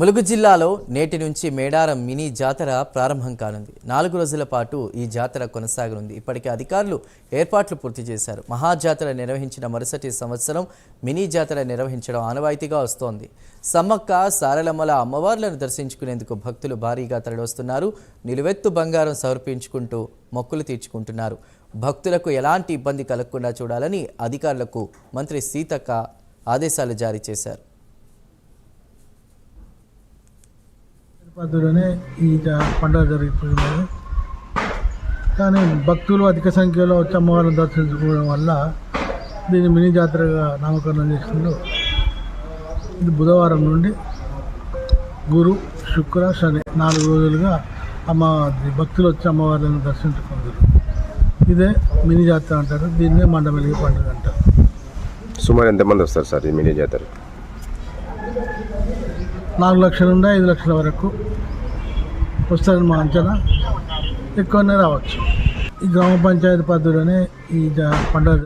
ములుగు జిల్లాలో నేటి నుంచి మేడారం మినీ జాతర ప్రారంభం కానుంది. నాలుగు రోజుల పాటు ఈ జాతర కొనసాగనుంది. ఇప్పటికే అధికారులు ఏర్పాట్లు పూర్తి చేశారు. మహాజాతర నిర్వహించిన మరుసటి సంవత్సరం మినీ జాతర నిర్వహించడం ఆనవాయితీగా వస్తోంది. సమ్మక్క సారలమ్మల అమ్మవార్లను దర్శించుకునేందుకు భక్తులు భారీగా తరలివస్తున్నారు. నిలువెత్తు బంగారం సమర్పించుకుంటూ మొక్కులు తీర్చుకుంటున్నారు. భక్తులకు ఎలాంటి ఇబ్బంది కలగకుండా చూడాలని అధికారులకు మంత్రి సీతక్క ఆదేశాలు జారీ చేశారు. పద్ధతిలోనే ఈ పండుగ జరుగుతున్నది. కానీ భక్తులు అధిక సంఖ్యలో వచ్చి అమ్మవారిని దర్శించుకోవడం వల్ల దీన్ని మినీ జాతరగా నామకరణం చేసిండు ఇది బుధవారం నుండి గురు శుక్ర శని నాలుగు రోజులుగా అమ్మ భక్తులు వచ్చి అమ్మవారిని దర్శించుకుంటారు. ఇదే మినీ జాతర అంటారు దీన్నే మండమెలిగి పండుగ అంటారు. సుమారు ఎంతమంది వస్తారు సార్ ఈ మినీ జాతర నాలుగు లక్షల నుండి ఐదు లక్షల వరకు వస్తారని మా అంచనా. ఎక్కువనే రావచ్చు. ఈ గ్రామ పంచాయతీ పద్ధతిలోనే ఈ పండుగ